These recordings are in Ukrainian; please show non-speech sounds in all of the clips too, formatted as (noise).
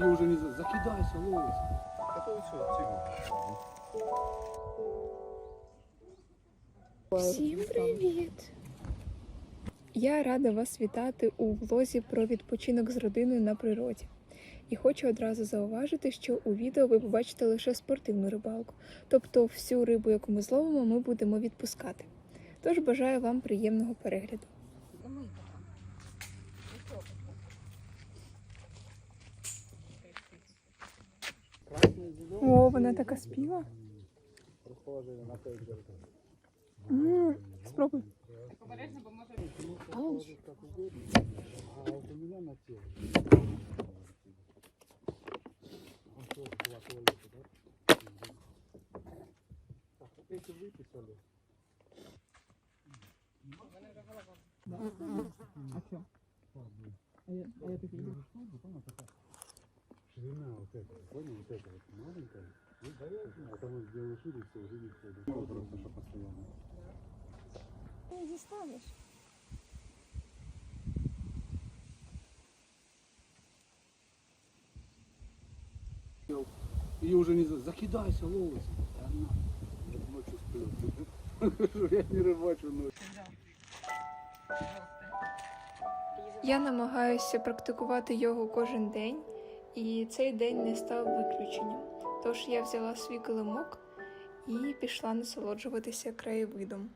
И уже не за- закидайся. Это все, тигр. Всім привіт! Я рада вас вітати у влозі про відпочинок з родиною на природі. І хочу одразу зауважити, що у відео ви побачите лише спортивну рибалку, тобто всю рибу, яку ми зловимо, ми будемо відпускати. Тож бажаю вам приємного перегляду. Туалета, да? Так, вот эти выписали. А что? А я, а я такие Ширина вот эта, понял, вот эта вот маленькая. Ну, не дістанеш. И уже не закидайся, ловись. Я ночью сплю. Я не рыбачу ночью. Я намагаюся практикувати йогу кожен день, і цей день не став виключенням. Тож я взяла свій килимок і пішла насолоджуватися краєвидом.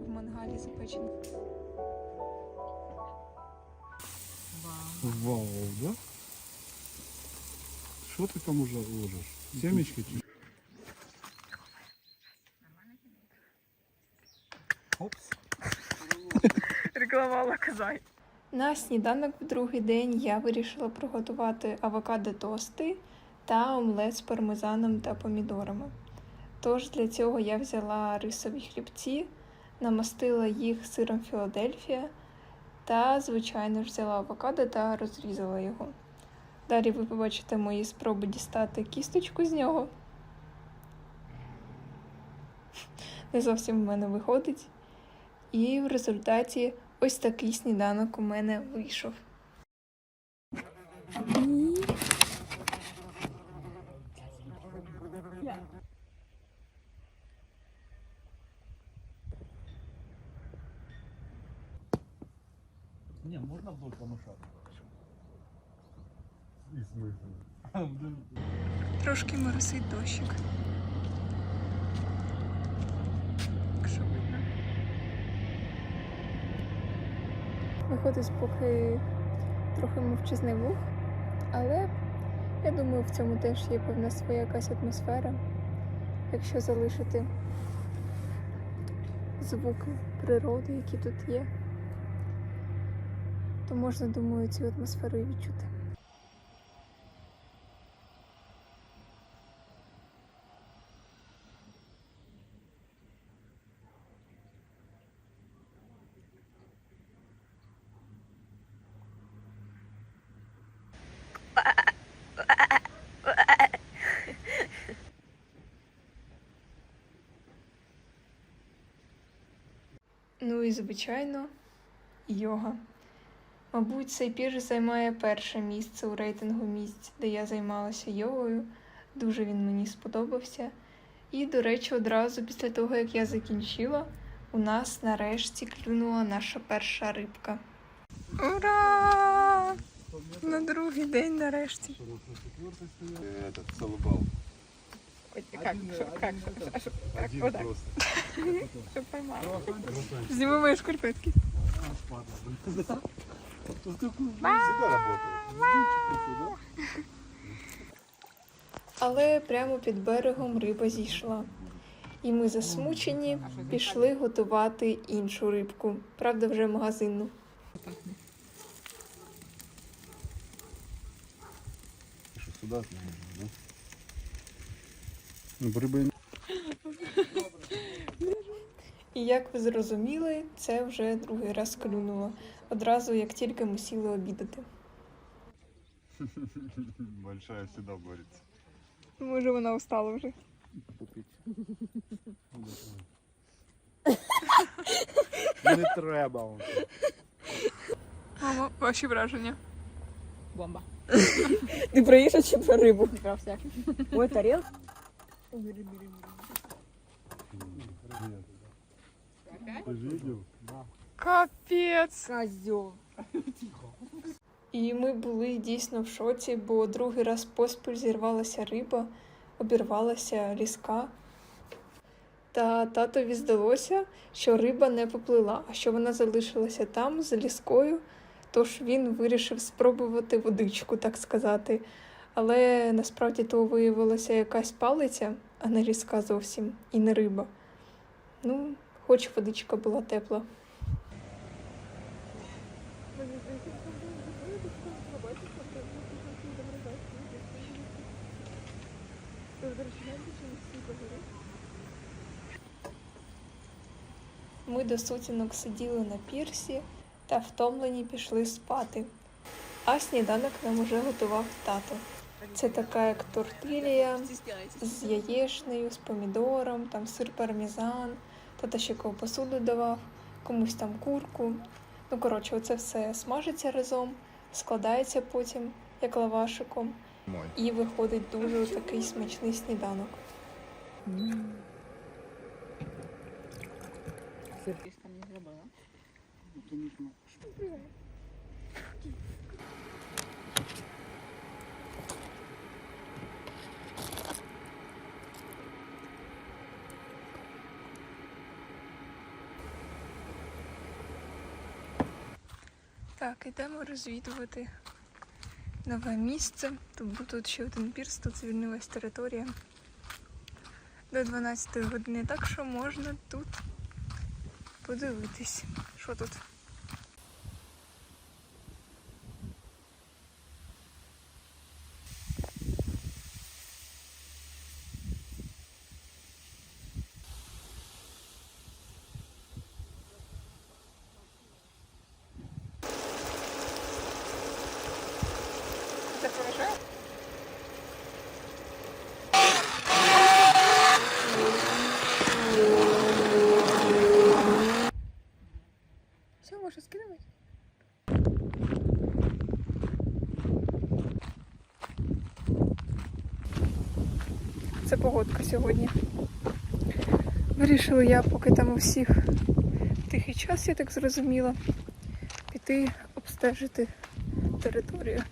В мангалі запечений. Вау, да? Что ты там уже ложишь? Семечки? Опс. Казай. На сніданок в другий день я вирішила приготувати авокадо тости та омлет з пармезаном та помідорами. Тож для цього я взяла рисові хлібці, намастила їх сиром Філадельфія та, звичайно взяла авокадо та розрізала його. Далі ви побачите мої спроби дістати кісточку з нього. (laughs) Не зовсім в мене виходить. І в результаті ось такий сніданок у мене вийшов. Не, можно вдоль помышать. Трошки моросить дощик. Якщо видно. Виходить поки трохи мовчазний вух, але я думаю, в цьому теж є певна своя якась атмосфера. Якщо залишити звуки природи, які тут є, то можна, думаю, цю атмосферу і відчути. Ну звичайно, йога. Мабуть, цей пір займає перше місце у рейтингу місць, де я займалася йогою. Дуже він мені сподобався. І, до речі, одразу після того, як я закінчила, у нас нарешті клюнула наша перша рибка. Ура! На другий день нарешті. Этот, целый Как, как. Що (laughs) мої шкарпетки. Всегда работает. Але прямо під берегом риба зійшла. І ми засмучені пішли готувати іншу рибку, правда, вже магазинну. Что, сюда? Ну, рыбы І як ви зрозуміли, це вже другий раз клюнуло. Одразу, як тільки ми сіли обідати. Большая всегда борется. Може вона устала вже. Не треба. вам. Мамо, ваші враження. Бомба. Ти про чи про рибу? Про всяке. Ти ж видів? Капець! Козьол. І ми були дійсно в шоці, бо другий раз поспіль зірвалася риба, обірвалася ліска. Та татові здалося, що риба не поплила, а що вона залишилася там з ліскою, тож він вирішив спробувати водичку, так сказати. Але насправді то виявилася якась палиця, а не ліска зовсім, і не риба. Ну, хоч водичка була тепла. Ми до сутінок сиділи на пірсі та втомлені пішли спати. А сніданок нам уже готував тато. Це така як тортилія з яєчнею, з помідором, там сир пармезан, тато ще ковбасу додавав, комусь там курку. Ну, коротше, оце все смажиться разом, складається потім, як лавашиком, і виходить дуже такий смачний сніданок. Тіска мені зробила. Так, ідемо розвідувати нове місце. Тут був тут ще один пірс, тут звільнилась територія до 12 години, так що можна тут подивитись, що тут. Це проважає? Все, може скидувати? Це погодка сьогодні. Вирішила я, поки там у всіх тихий час, я так зрозуміла, піти обстежити територію.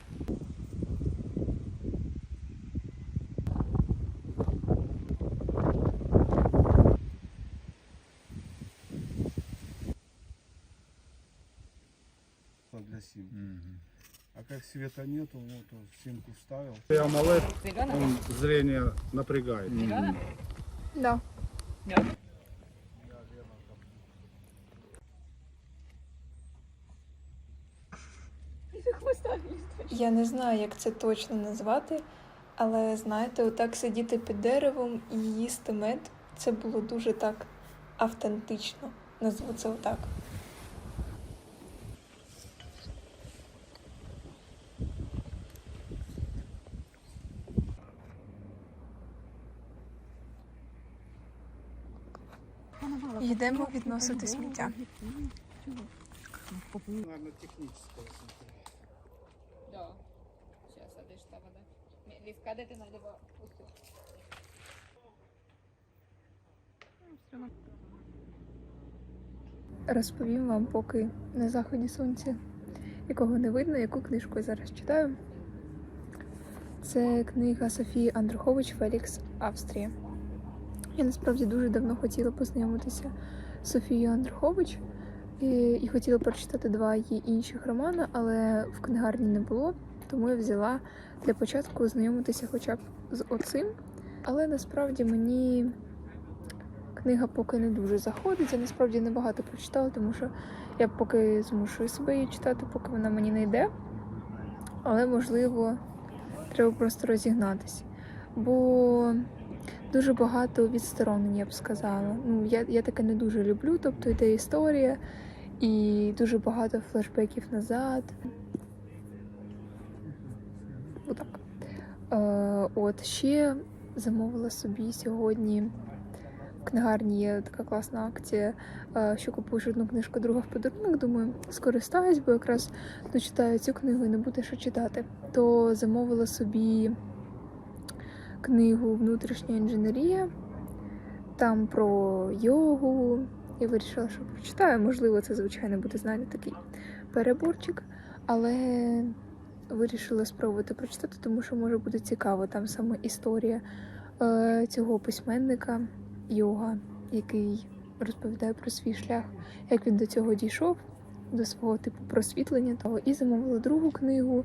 Для симки. А света нету, вот он симку вставил. Я малыш, Зелена? он зрение напрягает. Зелена? Да. Я не знаю, як це точно назвати, але знаєте, отак сидіти під деревом і їсти мед це було дуже так автентично. Назву це отак. Йдемо відносити сміття. Наверное, техническое. Да. Сейчас, а ж та вода? Ти знайдемо? Ось тут. Розповім вам, поки на заході сонця, якого не видно, яку книжку я зараз читаю. Це книга Софії Андрухович Фелікс Австрія. Я насправді дуже давно хотіла познайомитися з Софією Андрухович і, і хотіла прочитати два її інших романи, але в книгарні не було, тому я взяла для початку знайомитися хоча б з оцим. Але насправді мені книга поки не дуже заходить. Я насправді небагато прочитала, тому що я поки змушую себе її читати, поки вона мені не йде. Але можливо, треба просто розігнатися. Бо дуже багато відсторонень, я б сказала. Ну, я, я таке не дуже люблю, тобто йде історія, і дуже багато флешбеків назад. Отак. Е, от ще замовила собі сьогодні в книгарні є така класна акція, е, що купуєш одну книжку, друга в подарунок. Думаю, скористаюсь, бо якраз дочитаю цю книгу і не буде що читати. То замовила собі книгу Внутрішня інженерія, там про йогу. Я вирішила, що прочитаю. Можливо, це, звичайно, буде знаєте, такий переборчик, але вирішила спробувати прочитати, тому що може буде цікаво. Там саме історія е, цього письменника йога, який розповідає про свій шлях, як він до цього дійшов, до свого типу просвітлення того. І замовила другу книгу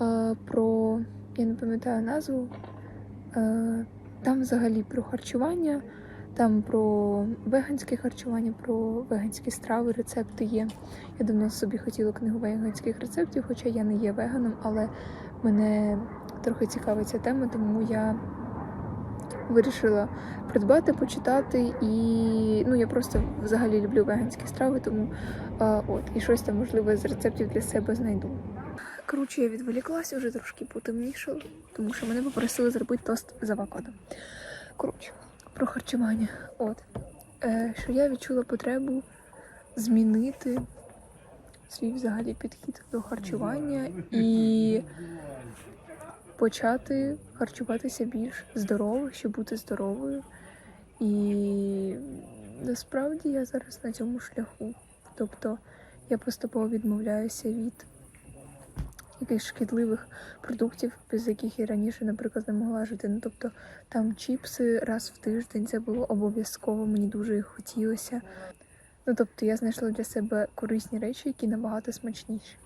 е, про я не пам'ятаю назву. Е, там взагалі про харчування, там про веганське харчування, про веганські страви, рецепти є. Я давно собі хотіла книгу веганських рецептів, хоча я не є веганом, але мене трохи цікавить ця тема, тому я вирішила придбати, почитати. І ну я просто взагалі люблю веганські страви, тому а, от і щось там можливе з рецептів для себе знайду. Коротше, я відволіклася, вже трошки потемнішало, тому що мене попросили зробити тост з авокадо. Коротше, про харчування. От. Е, що я відчула потребу змінити свій взагалі підхід до харчування і почати харчуватися більш здорово, щоб бути здоровою. І насправді я зараз на цьому шляху. Тобто я поступово відмовляюся від якихось шкідливих продуктів, без яких я раніше, наприклад, не могла жити. Ну тобто там чіпси раз в тиждень це було обов'язково, мені дуже їх хотілося. Ну тобто я знайшла для себе корисні речі, які набагато смачніші.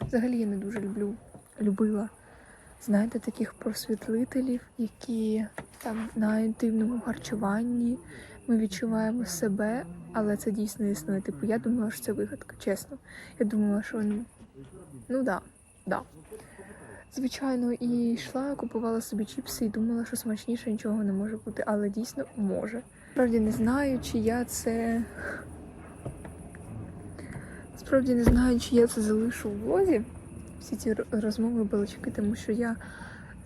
Взагалі я не дуже люблю, любила, знаєте, таких просвітлителів, які там на інтимному харчуванні ми відчуваємо себе, але це дійсно існує. Типу, я думала, що це вигадка, чесно. Я думала, що ну, ну да, да. Звичайно, і йшла, купувала собі чіпси і думала, що смачніше нічого не може бути, але дійсно може. Справді не знаю, чи я це. Справді не знаю, чи я це залишу в влозі. Всі ці розмови балачки, тому що я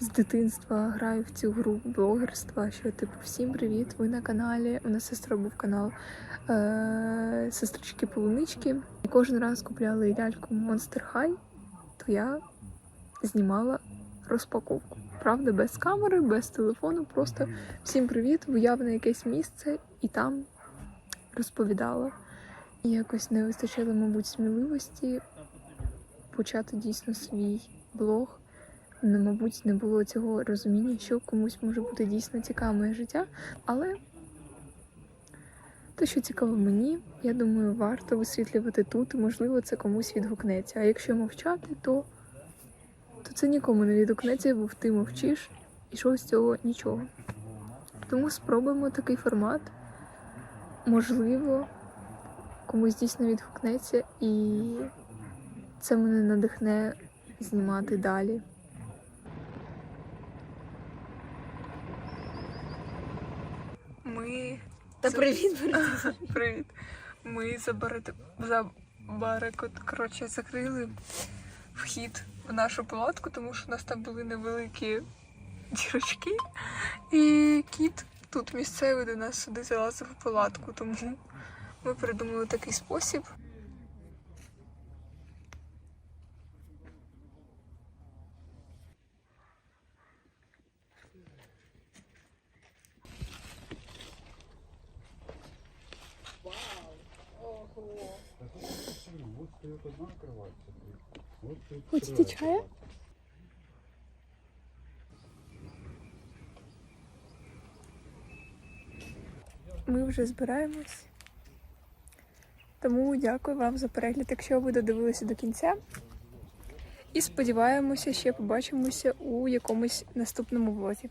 з дитинства граю в цю гру блогерства, що типу всім привіт, ви на каналі. У нас сестра був канал е- сестрички полунички. Кожен раз купляли ляльку Monster High, то я знімала розпаковку. Правда, без камери, без телефону, просто всім привіт, вияв на якесь місце і там розповідала. І якось не вистачило, мабуть, сміливості почати дійсно свій блог. Ну, мабуть, не було цього розуміння, що комусь може бути дійсно цікаве життя. Але те, що цікаво мені, я думаю, варто висвітлювати тут, і можливо, це комусь відгукнеться. А якщо мовчати, то, то це нікому не відгукнеться, бо ти мовчиш, і що з цього нічого. Тому спробуємо такий формат. Можливо, комусь дійсно відгукнеться, і це мене надихне знімати далі. Ми Та привіт, (laughs) Привіт. Ми забарити... забарикот... коротше, закрили вхід в нашу палатку, тому що у нас там були невеликі дірочки. І кіт тут місцевий до нас сюди залазив у палатку, тому ми придумали такий спосіб. Хочете чая? Ми вже збираємось. Тому дякую вам за перегляд, якщо ви додивилися до кінця. І сподіваємося, ще побачимося у якомусь наступному влозі.